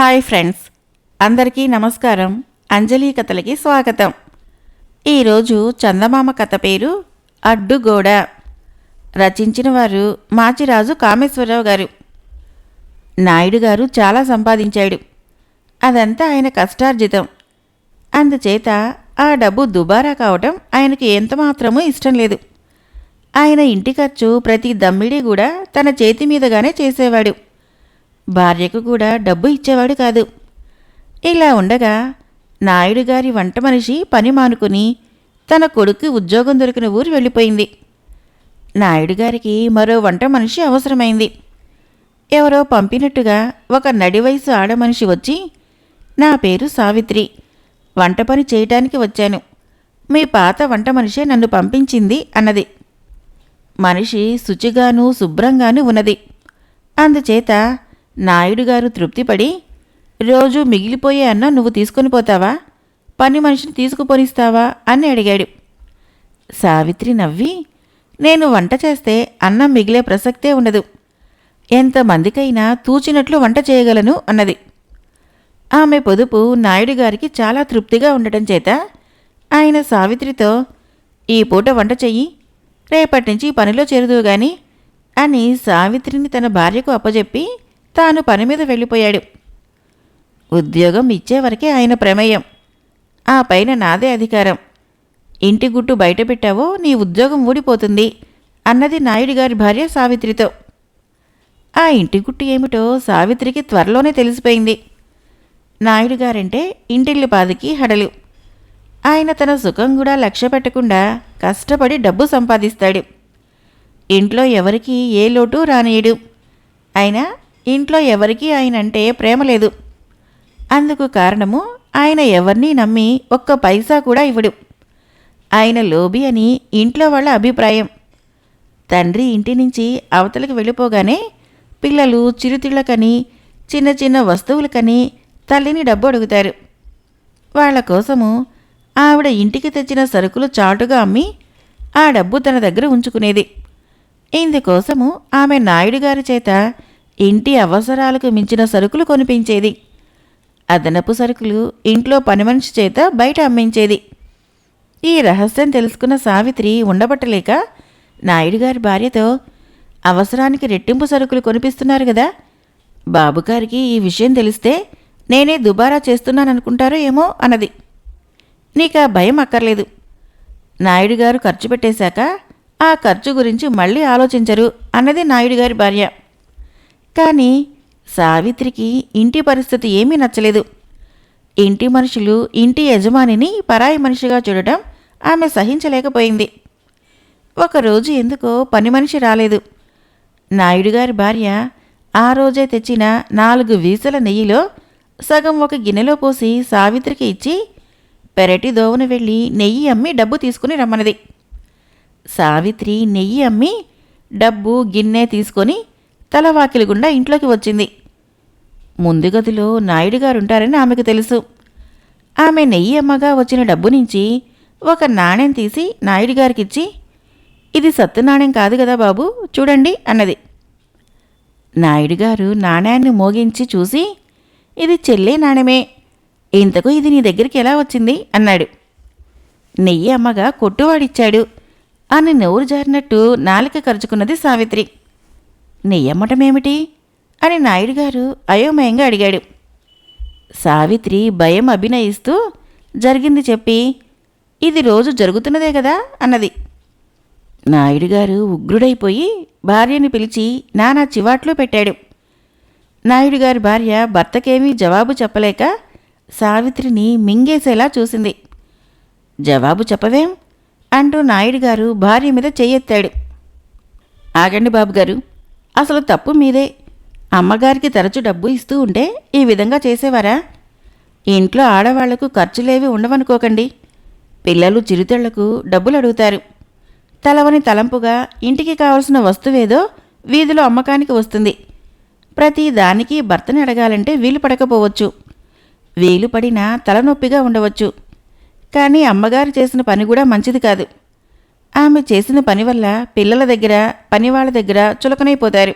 Hi friends. అందరికీ నమస్కారం. అంజలి కథలకి స్వాగతం. ఈరోజు చందమామ కథ పేరు అడ్డుగోడ. రచించిన వారు మాచిరాజు కామేశ్వరరావు గారు. నాయుడు గారు చాలా సంపాదించాడు. అదంతా ఆయన కష్టార్జితం. అందుచేత ఆ డబ్బు దుబారా కావటం ఆయనకు ఎంతమాత్రమూ ఇష్టం లేదు. ఆయన ఇంటి ఖర్చు ప్రతి దమ్మిడి కూడా తన చేతి మీదగానే చేసేవాడు. భార్యకు కూడా డబ్బు ఇచ్చేవాడు కాదు. ఇలా ఉండగా నాయుడు గారి వంట మనిషి పని మానుకుని తన కొడుకు ఉద్యోగం దొరికిన ఊరు వెళ్ళిపోయింది. నాయుడు గారికి మరో వంట మనిషి అవసరమైంది. ఎవరో పంపినట్టుగా ఒక నడివయసు ఆడమనిషి వచ్చి నా పేరు సావిత్రి. వంట పని చేయటానికి వచ్చాను. మీ పాత వంట మనిషే నన్ను పంపించింది అన్నది. మనిషి శుచిగాను శుభ్రంగాను ఉన్నది. అందుచేత నాయుడు గారు తృప్తిపడి రోజు మిగిలిపోయే అన్నం నువ్వు తీసుకొని పోతావా? పని మనిషిని తీసుకుపోనిస్తావా? అని అడిగాడు. సావిత్రి నవ్వి నేను వంట చేస్తే అన్నం మిగిలే ప్రసక్తే ఉండదు. ఎంతమందికైనా తూచినట్లు వంట చేయగలను అన్నది. ఆమె పొదుపు నాయుడు గారికి చాలా తృప్తిగా ఉండటం చేత ఆయన సావిత్రితో ఈ పూట వంట చెయ్యి రేపటి నుంచి పనిలో చేరుదువు గాని అని సావిత్రిని తన భార్యకు అప్పజెప్పి తాను పని మీద వెళ్ళిపోయాడు. ఉద్యోగం ఇచ్చేవరకే ఆయన ప్రమేయం. ఆ పైన నాదే అధికారం. ఇంటి గుట్టు బయట పెట్టావో నీ ఉద్యోగం ఊడిపోతుంది అన్నది నాయుడు గారి భార్య సావిత్రితో. ఆ ఇంటి గుట్టు ఏమిటో సావిత్రికి త్వరలోనే తెలిసిపోయింది. నాయుడు గారంటే ఇంటిల్లి పాదికి హడలు. ఆయన తన సుఖం కూడా లక్ష్య పెట్టకుండా కష్టపడి డబ్బు సంపాదిస్తాడు. ఇంట్లో ఎవరికీ ఏ లోటు రానియడు. అయినా ఇంట్లో ఎవరికీ ఆయన అంటే ప్రేమ లేదు. అందుకు కారణము ఆయన ఎవరిని నమ్మి ఒక్క పైసా కూడా ఇవ్వడు. ఆయన లోబి అని ఇంట్లో వాళ్ళ అభిప్రాయం. తండ్రి ఇంటి నుంచి అవతలకు వెళ్ళిపోగానే పిల్లలు చిరుతిళ్ళకని చిన్న చిన్న వస్తువులకని తల్లిని డబ్బు అడుగుతారు. వాళ్ళ కోసము ఆవిడ ఇంటికి తెచ్చిన సరుకులు చాటుగా అమ్మి ఆ డబ్బు తన దగ్గర ఉంచుకునేది. ఇందుకోసము ఆమె నాయుడు గారి చేత ఇంటి అవసరాలకు మించిన సరుకులు కొనిపించేది. అదనపు సరుకులు ఇంట్లో పనిమనిషి చేత బయట అమ్మించేది. ఈ రహస్యం తెలుసుకున్న సావిత్రి ఉండబట్టలేక నాయుడు గారి భార్యతో అవసరానికి రెట్టింపు సరుకులు కొనిపిస్తున్నారు కదా. బాబుగారికి ఈ విషయం తెలిస్తే నేనే దుబారా చేస్తున్నాననుకుంటారో ఏమో అన్నది. నీకా భయం అక్కర్లేదు. నాయుడు గారు ఖర్చు పెట్టేశాక ఆ ఖర్చు గురించి మళ్ళీ ఆలోచించరు అన్నది నాయుడు గారి భార్య. కానీ సావిత్రికి ఇంటి పరిస్థితి ఏమీ నచ్చలేదు. ఇంటి మనుషులు ఇంటి యజమానిని పరాయి మనిషిగా చూడటం ఆమె సహించలేకపోయింది. ఒకరోజు ఎందుకో పని మనిషి రాలేదు. నాయుడు గారి భార్య ఆ రోజే తెచ్చిన నాలుగు వీసల నెయ్యిలో సగం ఒక గిన్నెలో పోసి సావిత్రికి ఇచ్చి పెరటి దోవన వెళ్ళి నెయ్యి అమ్మి డబ్బు తీసుకుని రమ్మన్నది. సావిత్రి నెయ్యి అమ్మి డబ్బు గిన్నె తీసుకొని తలవాకిలి గుండా ఇంట్లోకి వచ్చింది. ముందు గదిలో నాయుడు గారుంటారని ఆమెకు తెలుసు. ఆమె నెయ్యి అమ్మగా వచ్చిన డబ్బు నుంచి ఒక నాణెం తీసి నాయుడు గారికిచ్చి ఇది సత్తు నాణెం కాదు కదా బాబు చూడండి అన్నది. నాయుడు గారు నాణ్యాన్ని మోగించి చూసి ఇది చెల్లే నాణెమే ఇంతకు ఇది నీ దగ్గరికి ఎలా వచ్చింది? అన్నాడు. నెయ్యి అమ్మగా కొట్టువాడిచ్చాడు అని నోరు జారినట్టు నాలిక ఖర్చుకున్నది సావిత్రి. నెయ్యమ్మటమేమిటి అని నాయుడు గారు అయోమయంగా అడిగాడు. సావిత్రి భయం అభినయిస్తూ జరిగింది చెప్పి ఇది రోజు జరుగుతున్నదే కదా అన్నది. నాయుడు గారు ఉగ్రుడైపోయి భార్యని పిలిచి నానా చివాట్లో పెట్టాడు. నాయుడు గారి భార్య భర్తకేమీ జవాబు చెప్పలేక సావిత్రిని మింగేసేలా చూసింది. జవాబు చెప్పవేం? అంటూ నాయుడు గారు భార్య మీద చెయ్యెత్తాడు. ఆగండి బాబుగారు అసలు తప్పు మీదే. అమ్మగారికి తరచు డబ్బు ఇస్తూ ఉంటే ఈ విధంగా చేసేవారా? ఇంట్లో ఆడవాళ్ళకు ఖర్చులేవి ఉండవనుకోకండి. పిల్లలు చిరుతళ్ళకు డబ్బులు అడుగుతారు. తలవని తలంపుగా ఇంటికి కావలసిన వస్తువేదో వీధిలో అమ్మకానికి వస్తుంది. ప్రతి దానికి భర్తని అడగాలంటే వీలు పడకపోవచ్చు. వీలు పడినా తలనొప్పిగా ఉండవచ్చు. కానీ అమ్మగారు చేసిన పని కూడా మంచిది కాదు. ఆమె చేసిన పని వల్ల పిల్లల దగ్గర పనివాళ్ళ దగ్గర చులకనైపోతారు.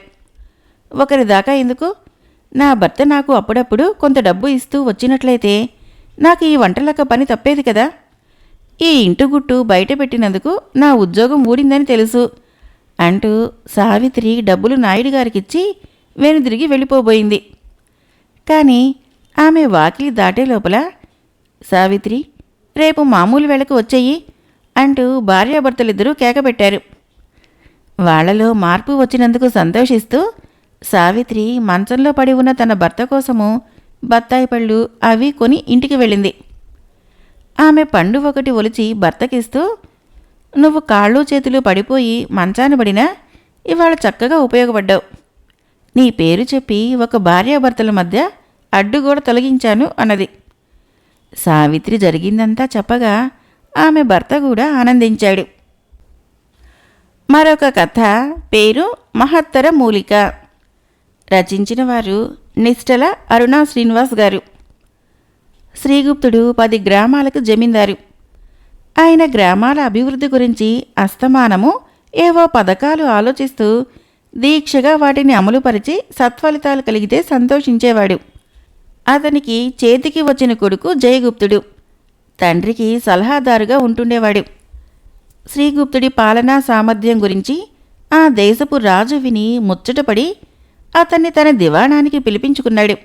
ఒకరి దాకా ఎందుకు? నా భర్త నాకు అప్పుడప్పుడు కొంత డబ్బు ఇస్తూ వచ్చినట్లయితే నాకు ఈ వంటలక్క పని తప్పేది కదా? ఈ ఇంటి గుట్టు బయట పెట్టినందుకు నా ఉద్యోగం ఊడిందని తెలుసు అంటూ సావిత్రి డబ్బులు నాయుడు గారికిచ్చి వెనుదిరిగి వెళ్ళిపోబోయింది. కానీ ఆమె వాకిలి దాటే లోపల సావిత్రి రేపు మామూలు వేళకు వచ్చేయి. అంటూ భార్యాభర్తలిద్దరూ కేకపెట్టారు. వాళ్ళలో మార్పు వచ్చినందుకు సంతోషిస్తూ సావిత్రి మంచంలో పడి ఉన్న తన భర్త కోసము బత్తాయి పళ్ళు అవి కొని ఇంటికి వెళ్ళింది. ఆమె పండు ఒకటి ఒలిచి భర్తకిస్తూ నువ్వు కాళ్ళు చేతులు పడిపోయి మంచాన పడినా ఇవాళ చక్కగా ఉపయోగపడ్డావు. నీ పేరు చెప్పి ఒక భార్యాభర్తల మధ్య అడ్డుగోడ తొలగించాను అన్నది. సావిత్రి జరిగిందంతా చెప్పగా ఆమె భర్త కూడా ఆనందించాడు. మరొక కథ పేరు మహత్తర మూలిక. రచించిన వారు నిష్టల అరుణా శ్రీనివాస్ గారు. శ్రీగుప్తుడు పది గ్రామాలకు జమీందారు. ఆయన గ్రామాల అభివృద్ధి గురించి అస్తమానము ఏవో పథకాలు ఆలోచిస్తూ దీక్షగా వాటిని అమలుపరిచి సత్ఫలితాలు కలిగితే సంతోషించేవాడు. అతనికి చేతికి వచ్చిన కొడుకు జయగుప్తుడు. తండ్రికి సలహాదారుగా ఉంటుండేవాడు. శ్రీగుప్తుడి పాలనా సామర్థ్యం గురించి ఆ దేశపు రాజు విని ముచ్చటపడి అతన్ని తన దివాణానికి పిలిపించుకున్నాడు.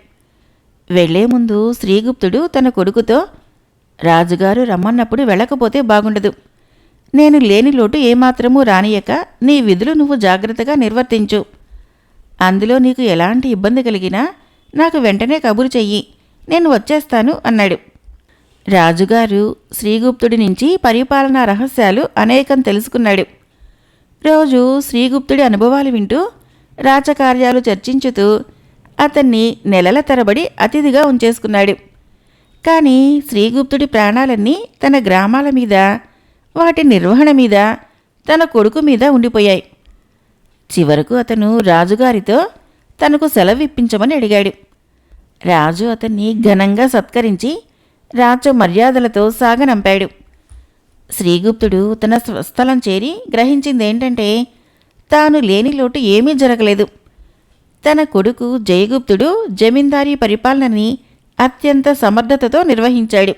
వెళ్ళే ముందు శ్రీగుప్తుడు తన కొడుకుతో రాజుగారు రమ్మన్నప్పుడు వెళ్ళకపోతే బాగుండదు. నేను లేని లోటు ఏమాత్రమూ రానియక నీ విధులు నువ్వు జాగ్రత్తగా నిర్వర్తించు. అందులో నీకు ఎలాంటి ఇబ్బంది కలిగినా నాకు వెంటనే కబురు చెయ్యి. నేను వచ్చేస్తాను అన్నాడు. రాజుగారు శ్రీగుప్తుడి నుంచి పరిపాలనా రహస్యాలు అనేకం తెలుసుకున్నాడు. రోజు శ్రీగుప్తుడి అనుభవాలు వింటూ రాజకార్యాలు చర్చించుతూ అతన్ని నెలల తరబడి అతిథిగా ఉంచేసుకున్నాడు. కానీ శ్రీగుప్తుడి ప్రాణాలన్నీ తన గ్రామాల మీద వాటి నిర్వహణ మీద తన కొడుకు మీద ఉండిపోయాయి. చివరకు అతను రాజుగారితో తనకు సెలవు ఇప్పించమని అడిగాడు. రాజు అతన్ని ఘనంగా సత్కరించి రాజు మర్యాదలతో సాగనంపాడు. శ్రీగుప్తుడు తన స్వస్థలం చేరి గ్రహించిందేంటంటే తాను లేని లోటు ఏమీ జరగలేదు. తన కొడుకు జయగుప్తుడు జమీందారీ పరిపాలనని అత్యంత సమర్థతతో నిర్వహించాడు.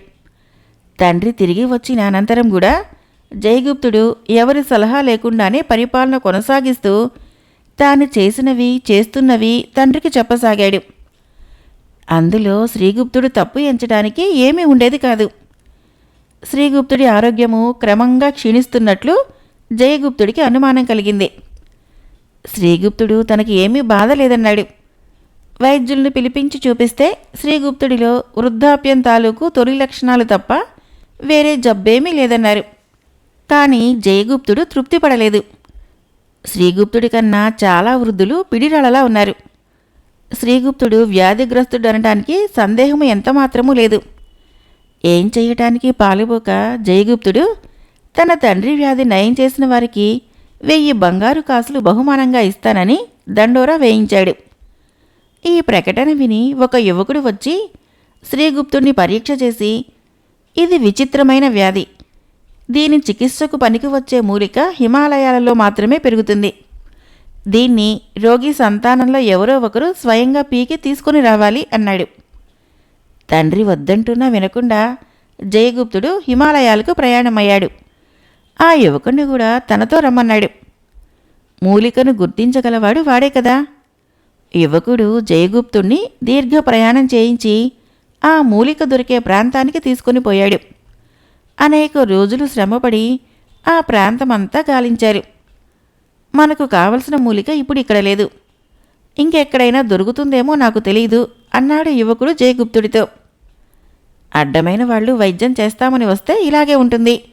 తండ్రి తిరిగి వచ్చిన అనంతరం కూడా జయగుప్తుడు ఎవరి సలహా లేకుండానే పరిపాలన కొనసాగిస్తూ తాను చేసినవి చేస్తున్నవి తండ్రికి చెప్పసాగాడు. అందులో శ్రీగుప్తుడు తప్పు ఎంచడానికి ఏమీ ఉండేది కాదు. శ్రీగుప్తుడి ఆరోగ్యము క్రమంగా క్షీణిస్తున్నట్లు జయగుప్తుడికి అనుమానం కలిగింది. శ్రీగుప్తుడు తనకి ఏమీ బాధ లేదన్నాడు. వైద్యుల్ని పిలిపించి చూపిస్తే శ్రీగుప్తుడిలో వృద్ధాప్యం తాలూకు తొలి లక్షణాలు తప్ప వేరే జబ్బేమీ లేదన్నారు. కానీ జయగుప్తుడు తృప్తిపడలేదు. శ్రీగుప్తుడి కన్నా చాలా వృద్ధులు పిడిరళలా ఉన్నారు. శ్రీగుప్తుడు వ్యాధిగ్రస్తుడు అనడానికి సందేహము ఎంతమాత్రమూ లేదు. ఏం చేయటానికి పాలుబోక జయగుప్తుడు తన తండ్రి వ్యాధి నయం చేసిన వారికి వెయ్యి బంగారు కాసులు బహుమానంగా ఇస్తానని దండోరా వేయించాడు. ఈ ప్రకటన విని ఒక యువకుడు వచ్చి శ్రీగుప్తుడిని పరీక్ష చేసి ఇది విచిత్రమైన వ్యాధి. దీని చికిత్సకు పనికి వచ్చే మూలిక హిమాలయాలలో మాత్రమే పెరుగుతుంది. దీన్ని రోగి సంతానంలో ఎవరో ఒకరు స్వయంగా పీకి తీసుకుని రావాలి అన్నాడు. తండ్రి వద్దంటున్నా వినకుండా జయగుప్తుడు హిమాలయాలకు ప్రయాణమయ్యాడు. ఆ యువకుణ్ణి కూడా తనతో రమ్మన్నాడు. మూలికను గుర్తించగలవాడు వాడే కదా. యువకుడు జయగుప్తుణ్ణి దీర్ఘ ప్రయాణం చేయించి ఆ మూలిక దొరికే ప్రాంతానికి తీసుకుని పోయాడు. అనేక రోజులు శ్రమపడి ఆ ప్రాంతమంతా గాలించారు. మనకు కావలసిన మూలిక ఇప్పుడు ఇక్కడ లేదు. ఇంకెక్కడైనా దొరుకుతుందేమో నాకు తెలియదు అన్నాడు యువకుడు జయగుప్తుడితో. అడ్డమైన వాళ్ళు వైద్యం చేస్తామని వస్తే ఇలాగే ఉంటుంది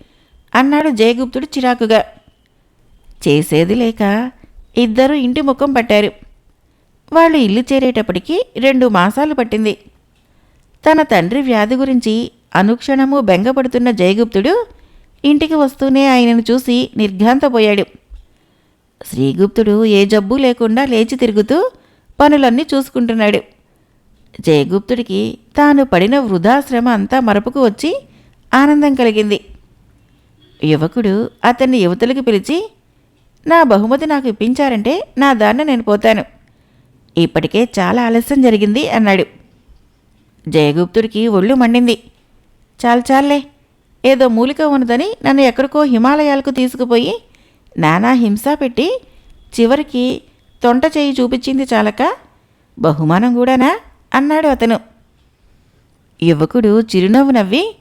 అన్నాడు జయగుప్తుడు చిరాకుగా. చేసేది లేక ఇద్దరు ఇంటి ముఖం పట్టారు. వాళ్ళు ఇల్లు చేరేటప్పటికి రెండు మాసాలు పట్టింది. తన తండ్రి వ్యాధి గురించి అనుక్షణము బెంగపడుతున్న జయగుప్తుడు ఇంటికి వస్తూనే ఆయనను చూసి నిర్ఘాంతపోయాడు. శ్రీగుప్తుడు ఏ జబ్బు లేకుండా లేచి తిరుగుతూ పనులన్నీ చూసుకుంటున్నాడు. జయగుప్తుడికి తాను పడిన వృధాశ్రమ అంతా మరపుకు వచ్చి ఆనందం కలిగింది. యువకుడు అతన్ని యువతలకు పిలిచి నా బహుమతి నాకు ఇప్పించారంటే నా దాన్ని నేను పోతాను. ఇప్పటికే చాలా ఆలస్యం జరిగింది అన్నాడు. జయగుప్తుడికి ఒళ్ళు మండింది. చాలు చాలే ఏదో మూలిక ఉన్నదని నన్ను ఎక్కడికో హిమాలయాలకు తీసుకుపోయి నానా హింస పెట్టి చివరికి తొంట చేయి చూపించింది చాలక బహుమానం కూడానా అన్నాడు అతను. యువకుడు చిరునవ్వు నవ్వి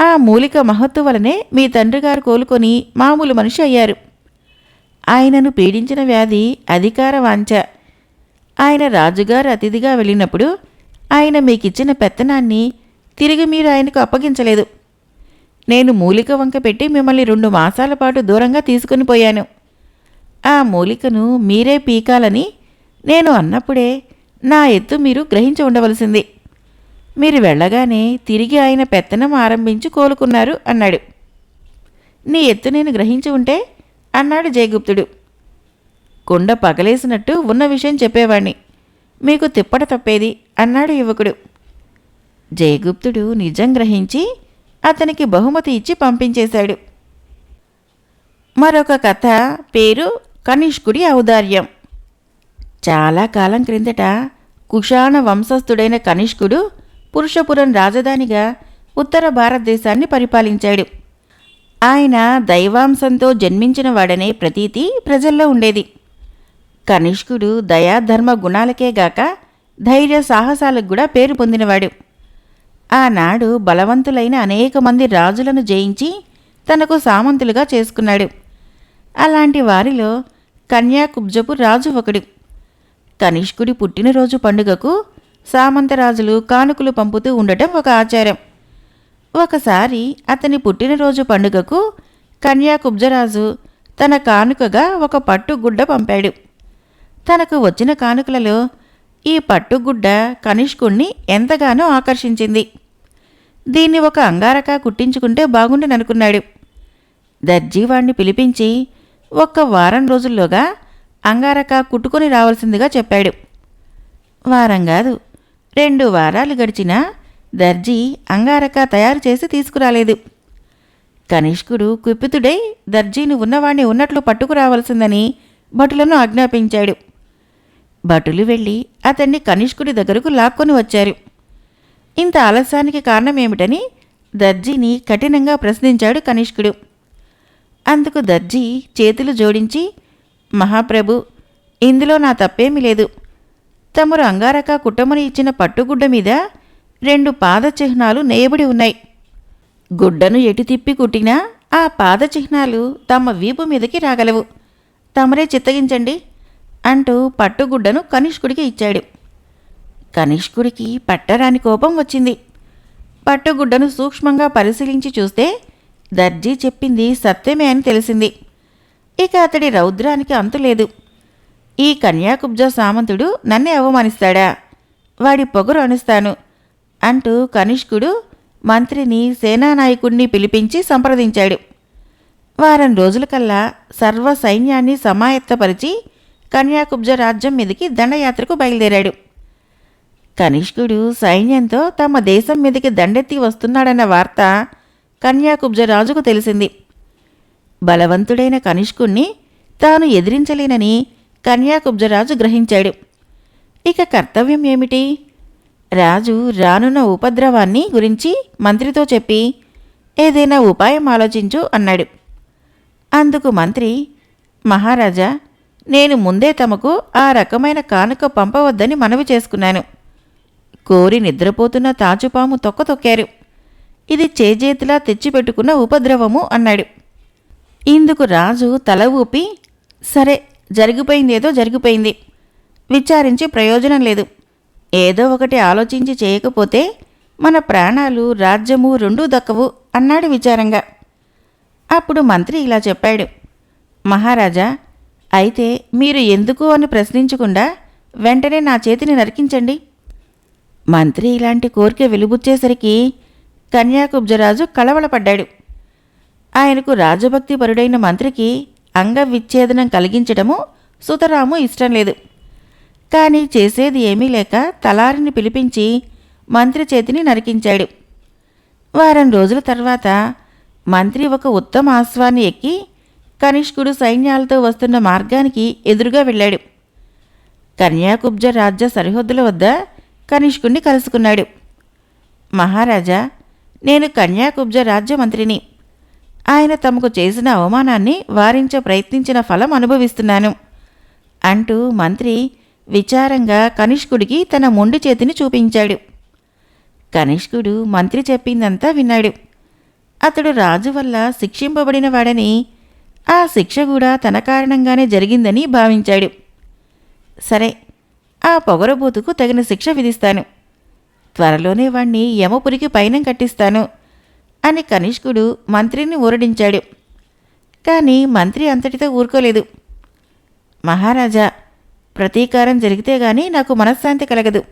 ఆ మూలిక మహత్తు వలనే మీ తండ్రి గారు కోలుకొని మామూలు మనిషి అయ్యారు. ఆయనను పీడించిన వ్యాధి అధికార వాంఛ. ఆయన రాజుగారు అతిథిగా వెళ్ళినప్పుడు ఆయన మీకిచ్చిన పెత్తనాన్ని తిరిగి మీరు ఆయనకు అప్పగించలేదు. నేను మూలిక వంక పెట్టి మిమ్మల్ని రెండు మాసాల పాటు దూరంగా తీసుకుని పోయాను. ఆ మూలికను మీరే పీకాలని నేను అన్నప్పుడే నా ఎత్తు మీరు గ్రహించి ఉండవలసింది. మీరు వెళ్ళగానే తిరిగి ఆయన పెత్తనం ఆరంభించి కోలుకున్నారు అన్నాడు. నీ ఎత్తు నేను గ్రహించి ఉంటే అన్నాడు జయగుప్తుడు. కుండ పగలేసినట్టు ఉన్న విషయం చెప్పేవాణ్ణి. మీకు తిప్పట తప్పేది అన్నాడు యువకుడు. జయగుప్తుడు నిజం గ్రహించి అతనికి బహుమతి ఇచ్చి పంపించేశాడు. మరొక కథ పేరు కనిష్కుడి ఔదార్యం. చాలా కాలం క్రిందట కుషాణ వంశస్థుడైన కనిష్కుడు పురుషపురం రాజధానిగా ఉత్తర భారతదేశాన్ని పరిపాలించాడు. ఆయన దైవాంశంతో జన్మించిన వాడనే ప్రతీతి ప్రజల్లో ఉండేది. కనిష్కుడు దయాధర్మ గుణాలకే గాక ధైర్య సాహసాలకు కూడా పేరు పొందినవాడు. ఆనాడు బలవంతులైన అనేక మంది రాజులను జయించి తనకు సామంతులుగా చేసుకున్నాడు. అలాంటి వారిలో కన్యాకుబ్జపు రాజు ఒకడు. కనిష్కుడి పుట్టినరోజు పండుగకు సామంతరాజులు కానుకలు పంపుతూ ఉండటం ఒక ఆచారం. ఒకసారి అతని పుట్టినరోజు పండుగకు కన్యాకుబ్జరాజు తన కానుకగా ఒక పట్టుగుడ్డ పంపాడు. తనకు వచ్చిన కానుకలలో ఈ పట్టుగుడ్డ కనిష్కుణ్ణి ఎంతగానో ఆకర్షించింది. దీన్ని ఒక అంగారక కుట్టించుకుంటే బాగుండననుకున్నాడు. దర్జీవాణ్ణి పిలిపించి ఒక్క వారం రోజుల్లోగా అంగారక కుట్టుకొని రావాల్సిందిగా చెప్పాడు. వారం కాదు రెండు వారాలు గడిచినా దర్జీ అంగారక తయారు చేసి తీసుకురాలేదు. కనిష్కుడు కుపితుడై దర్జీని ఉన్నవాణ్ణి ఉన్నట్లు పట్టుకురావాల్సిందని భటులను ఆజ్ఞాపించాడు. భటులు వెళ్ళి అతన్ని కనిష్కుడి దగ్గరకు లాక్కొని వచ్చారు. ఇంత ఆలస్యానికి కారణమేమిటని దర్జీని కఠినంగా ప్రశ్నించాడు కనిష్కుడు. అందుకు దర్జీ చేతులు జోడించి మహాప్రభు ఇందులో నా తప్పేమీ లేదు. తమరు అంగారక కుట్టమని ఇచ్చిన పట్టుగుడ్డ మీద రెండు పాద చిహ్నాలు నేయబడి ఉన్నాయి. గుడ్డను ఎటు తిప్పి కుట్టినా ఆ పాద చిహ్నాలు తమ వీపు మీదకి రాగలవు. తమరే చిత్తగించండి. అంటూ పట్టుగుడ్డను కనిష్కుడికి ఇచ్చాడు. కనిష్కుడికి పట్టరాని కోపం వచ్చింది. పట్టుగుడ్డను సూక్ష్మంగా పరిశీలించి చూస్తే దర్జీ చెప్పింది సత్యమే అని తెలిసింది. ఇక అతడి రౌద్రానికి అంతులేదు ఈ కన్యాకుబ్జ సామంతుడు నన్నే అవమానిస్తాడా? వాడి పొగరు అణుస్తాను అంటూ కనిష్కుడు మంత్రిని సేనానాయకుడిని పిలిపించి సంప్రదించాడు. వారం రోజులకల్లా సర్వ సైన్యాన్ని సమాయత్తపరిచి కన్యాకుబ్జ రాజ్యం మీదకి దండయాత్రకు బయలుదేరాడు. కనిష్కుడు సైన్యంతో తమ దేశం మీదకి దండెత్తి వస్తున్నాడన్న వార్త కన్యాకుబ్జ రాజుకు తెలిసింది. బలవంతుడైన కనిష్కుణ్ణి తాను ఎదిరించలేనని కన్యాకుబ్జరాజు గ్రహించాడు. ఇక కర్తవ్యం ఏమిటి? రాజు రానున్న ఉపద్రవాన్ని గురించి మంత్రితో చెప్పి ఏదైనా ఉపాయం ఆలోచించు అన్నాడు. అందుకు మంత్రి మహారాజా నేను ముందే తమకు ఆ రకమైన కానుక పంపవద్దని మనవి చేసుకున్నాను. కోరి నిద్రపోతున్న తాచుపాము తొక్క తొక్కారు. ఇది చేజేతిలా తెచ్చిపెట్టుకున్న ఉపద్రవము అన్నాడు. ఇందుకు రాజు తల ఊపి సరే జరిగిపోయిందేదో జరిగిపోయింది. విచారించి ప్రయోజనం లేదు. ఏదో ఒకటి ఆలోచించి చేయకపోతే మన ప్రాణాలు రాజ్యము రెండూ దక్కవు అన్నాడు విచారంగా. అప్పుడు మంత్రి ఇలా చెప్పాడు. మహారాజా అయితే మీరు ఎందుకు అని ప్రశ్నించకుండా వెంటనే నా చేతిని నరికించండి. మంత్రి ఇలాంటి కోరిక వెలుబుచ్చేసరికి కన్యాకుబ్జరాజు కలవలపడ్డాడు ఆయనకు రాజభక్తి పరుడైన మంత్రికి అంగవిచ్ఛేదనం కలిగించడము సుతరాము ఇష్టం లేదు. కానీ చేసేది ఏమీ లేక తలారిని పిలిపించి మంత్రి చేతిని నరికించాడు. వారం రోజుల తర్వాత మంత్రి ఒక ఉత్తమ ఆశ్వాన్ని ఎక్కి కనిష్కుడు సైన్యాలతో వస్తున్న మార్గానికి ఎదురుగా వెళ్ళాడు. కన్యాకుబ్జ రాజ్య సరిహద్దుల వద్ద కనిష్కుణ్ణి కలుసుకున్నాడు. మహారాజా నేను కన్యాకుబ్జ రాజ్య మంత్రిని. ఆయన తమకు చేసిన అవమానాన్ని వారించ ప్రయత్నించిన ఫలం అనుభవిస్తున్నాను. అంటూ మంత్రి విచారంగా కనిష్కుడికి తన మొండి చేతిని చూపించాడు. కనిష్కుడు మంత్రి చెప్పిందంతా విన్నాడు. అతడు రాజు వల్ల శిక్షింపబడిన వాడని ఆ శిక్ష కూడా తన కారణంగానే జరిగిందని భావించాడు. సరే ఆ పొగరబోతుకు తగిన శిక్ష విధిస్తాను. త్వరలోనే వాణ్ణి యమపురికి పైనం కట్టిస్తాను అని కనిష్కుడు మంత్రిని ఊరడించాడు. కానీ మంత్రి అంతటితో ఊరుకోలేదు. మహారాజా ప్రతీకారం జరిగితే గాని నాకు మనశ్శాంతి కలగదు.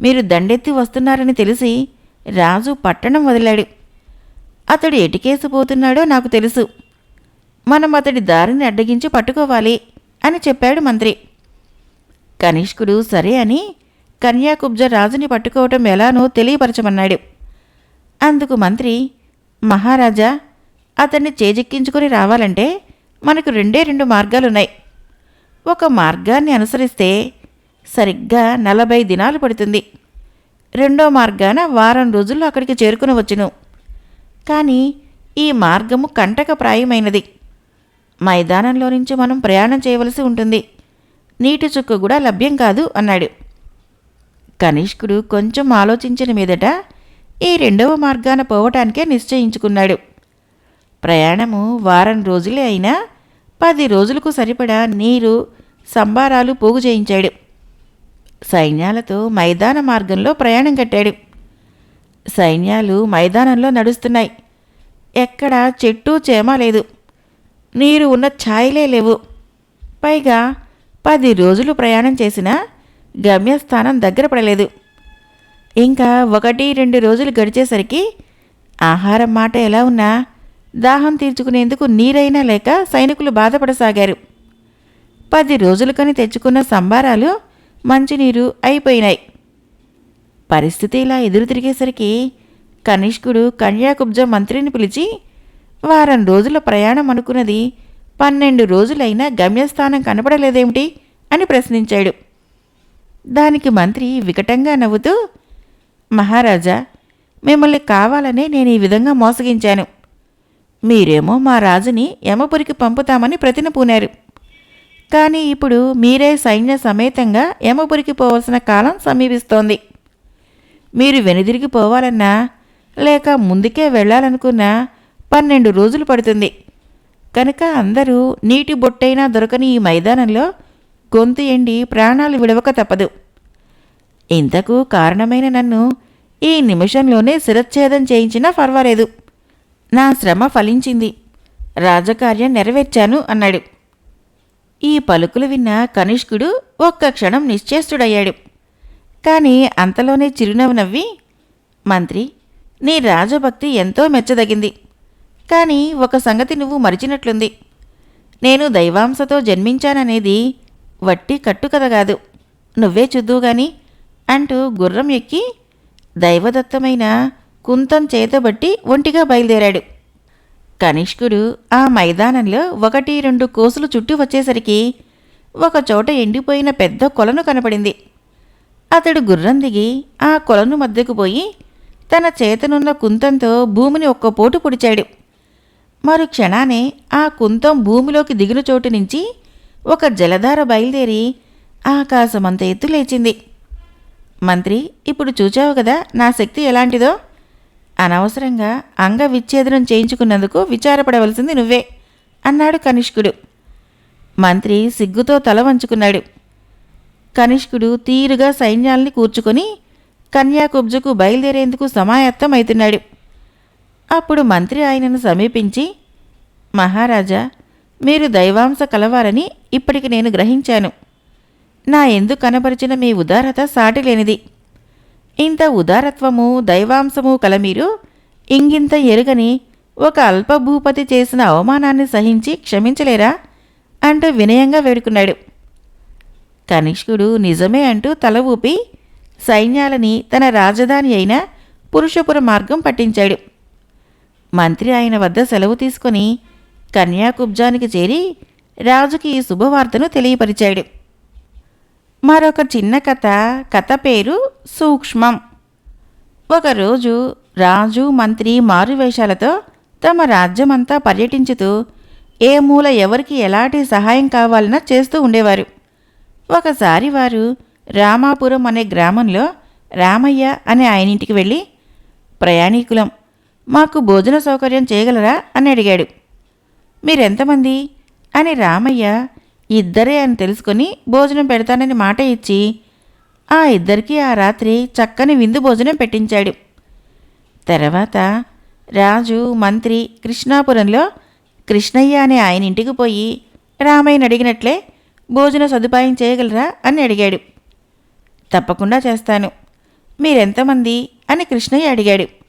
మీరు దండెత్తి వస్తున్నారని తెలిసి రాజు పట్టణం వదిలాడు. అతడు ఎటికేసి పోతున్నాడో నాకు తెలుసు. మనం అతడి దారిని అడ్డగించి పట్టుకోవాలి అని చెప్పాడు మంత్రి. కనిష్కుడు సరే అని కన్యాకుబ్జ రాజుని పట్టుకోవటం ఎలానో తెలియపరచమన్నాడు. అందుకు మంత్రి మహారాజా అతన్ని చేజిక్కించుకుని రావాలంటే మనకు రెండే రెండు మార్గాలున్నాయి. ఒక మార్గాన్ని అనుసరిస్తే సరిగ్గా నలభై దినాలు పడుతుంది. రెండో మార్గాన వారం రోజుల్లో అక్కడికి చేరుకుని వచ్చును కానీ ఈ మార్గము కంటకప్రాయమైనది. మైదానంలో నుంచి మనం ప్రయాణం చేయవలసి ఉంటుంది. నీటి చుక్క కూడా లభ్యం కాదు అన్నాడు. కనిష్కుడు కొంచెం ఆలోచించిన మీదట ఈ రెండవ మార్గాన పోవటానికే నిశ్చయించుకున్నాడు. ప్రయాణము వారం రోజులే అయినా పది రోజులకు సరిపడా నీరు సంబారాలు పోగు చేయించాడు. సైన్యాలతో మైదాన మార్గంలో ప్రయాణం కట్టాడు. సైన్యాలు మైదానంలో నడుస్తున్నాయి. ఎక్కడా చెట్టు చేమ లేదు. నీరు ఉన్న ఛాయలే లేవు. పైగా పది రోజులు ప్రయాణం చేసినా గమ్యస్థానం దగ్గర పడలేదు. ఇంకా ఒకటి రెండు రోజులు గడిచేసరికి ఆహారం మాట ఎలా ఉన్నా దాహం తీర్చుకునేందుకు నీరైనా లేక సైనికులు బాధపడసాగారు. పది రోజులకని తెచ్చుకున్న సంబారాలు మంచినీరు అయిపోయినాయి. పరిస్థితి ఇలా ఎదురు తిరిగేసరికి కనిష్కుడు కన్యాకుబ్జ మంత్రిని పిలిచి వారం రోజుల ప్రయాణం అనుకున్నది. పన్నెండు రోజులైనా గమ్యస్థానం కనపడలేదేమిటి అని ప్రశ్నించాడు. దానికి మంత్రి వికటంగా నవ్వుతూ మహారాజా మిమ్మల్ని కావాలనే నేను ఈ విధంగా మోసగించాను. మీరేమో మా రాజుని యమపురికి పంపుతామని ప్రతిన పూనారు. కానీ ఇప్పుడు మీరే సైన్య సమేతంగా యమపురికి పోవలసిన కాలం సమీపిస్తోంది. మీరు వెనుదిరిగి పోవాలన్నా లేక ముందుకే వెళ్ళాలనుకున్నా పన్నెండు రోజులు పడుతుంది. కనుక అందరూ నీటి బొట్టైనా దొరకని ఈ మైదానంలో గొంతు ఎండి ప్రాణాలు విడవక తప్పదు. ఇంతకు కారణమైన నన్ను ఈ నిమిషంలోనే శిరచ్ఛేదం చేయించినా పర్వాలేదు నా శ్రమ ఫలించింది. రాజకార్యం నెరవేర్చాను అన్నాడు. ఈ పలుకులు విన్న కనిష్కుడు ఒక్క క్షణం నిశ్చేష్టుడయ్యాడు. కాని అంతలోనే చిరునవ్వు నవ్వి మంత్రి నీ రాజభక్తి ఎంతో మెచ్చదగింది. కానీ ఒక సంగతి నువ్వు మరిచినట్లుంది. నేను దైవాంశతో జన్మించాననేది వట్టి కట్టుకథ కాదు. నువ్వే చూద్దువు గాని అంటూ గుర్రం ఎక్కి దైవదత్తమైన కుంతం చేతబట్టి ఒంటిగా బయలుదేరాడు. కనిష్కుడు ఆ మైదానంలో ఒకటి రెండు కోసులు చుట్టూ వచ్చేసరికి ఒకచోట ఎండిపోయిన పెద్ద కొలను కనపడింది. అతడు గుర్రం దిగి ఆ కొలను మధ్యకు పోయి తన చేతనున్న కుంతంతో భూమిని ఒక్కపోటు పొడిచాడు. మరు క్షణానే ఆ కుంతం భూమిలోకి దిగిన చోటు నుంచి ఒక జలధార బయలుదేరి ఆకాశమంత ఎత్తు లేచింది మంత్రి ఇప్పుడు చూచావు కదా నా శక్తి ఎలాంటిదో? అనవసరంగా అంగ విచ్ఛేదనం చేయించుకున్నందుకు విచారపడవలసింది నువ్వే అన్నాడు కనిష్కుడు. మంత్రి సిగ్గుతో తల వంచుకున్నాడు. కనిష్కుడు తీరుగా సైన్యాల్ని కూర్చుకొని కన్యాకుబ్జకు బయలుదేరేందుకు సమాయత్తమవుతున్నాడు అప్పుడు మంత్రి ఆయనను సమీపించి మహారాజా మీరు దైవాంశ కలవారని ఇప్పటికి నేను గ్రహించాను. నా ఎందు కనపరిచిన మీ ఉదారత సాటిలేనిది. ఇంత ఉదారత్వము దైవాంశము కల మీరు ఇంగింత ఎరుగని ఒక అల్పభూపతి చేసిన అవమానాన్ని సహించి క్షమించలేరా? అంటూ వినయంగా వేడుకున్నాడు. కనిష్కుడు నిజమే అంటూ తల ఊపి సైన్యాలని తన రాజధాని అయిన పురుషపుర మార్గం పట్టించాడు. మంత్రి ఆయన వద్ద సెలవు తీసుకొని కన్యాకుబ్జానికి చేరి రాజుకి ఈ శుభవార్తను తెలియపరిచాడు. మరొక చిన్న కథ కథ పేరు సూక్ష్మం. ఒకరోజు రాజు మంత్రి మారువేషాలతో తమ రాజ్యమంతా పర్యటించుతూ ఏ మూల ఎవరికి ఎలాంటి సహాయం కావాలన్నా చేస్తూ ఉండేవారు. ఒకసారి వారు రామాపురం అనే గ్రామంలో రామయ్య అనే ఆయనింటికి వెళ్ళి ప్రయాణికులం మాకు భోజన సౌకర్యం చేయగలరా? అని అడిగాడు. మీరెంతమంది? అని రామయ్య ఇద్దరే అని తెలుసుకొని భోజనం పెడతానని మాట ఇచ్చి ఆ ఇద్దరికీ ఆ రాత్రి చక్కని విందు భోజనం పెట్టించాడు. తర్వాత రాజు మంత్రి కృష్ణాపురంలో కృష్ణయ్య అనే ఆయన ఇంటికి పోయి రామయ్యని అడిగినట్లే భోజన సదుపాయం చేయగలరా? అని అడిగాడు. తప్పకుండా చేస్తాను. మీరెంతమంది? అని కృష్ణయ్య అడిగాడు.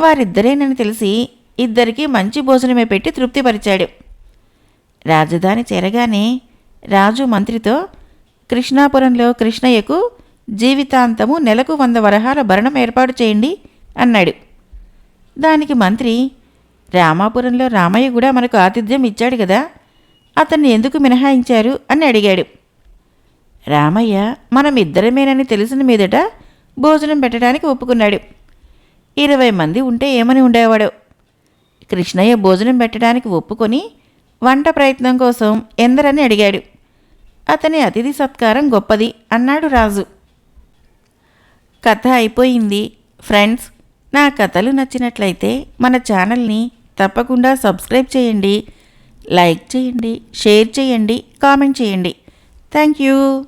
వారిద్దరేనని తెలిసి ఇద్దరికీ మంచి భోజనమే పెట్టి తృప్తిపరిచాడు. రాజధాని చేరగానే రాజు మంత్రితో కృష్ణాపురంలో కృష్ణయ్యకు జీవితాంతము నెలకు వంద వరహాల భరణం ఏర్పాటు చేయండి అన్నాడు. దానికి మంత్రి రామాపురంలో రామయ్య కూడా మనకు ఆతిథ్యం ఇచ్చాడు కదా అతన్ని ఎందుకు మినహాయించారు అని అడిగాడు. రామయ్య మనం ఇద్దరమేనని తెలిసిన మీదట భోజనం పెట్టడానికి ఒప్పుకున్నాడు. ఇరవై మంది ఉంటే ఏమని ఉండేవాడు? కృష్ణయ్య భోజనం పెట్టడానికి ఒప్పుకొని వంట ప్రయత్నం కోసం ఎందరని అడిగాడు. అతని అతిథి సత్కారం గొప్పది అన్నాడు రాజు. కథ అయిపోయింది. ఫ్రెండ్స్ నా కథలు నచ్చినట్లయితే మన ఛానల్ని తప్పకుండా సబ్స్క్రైబ్ చేయండి లైక్ చేయండి షేర్ చేయండి కామెంట్ చేయండి. Thank you.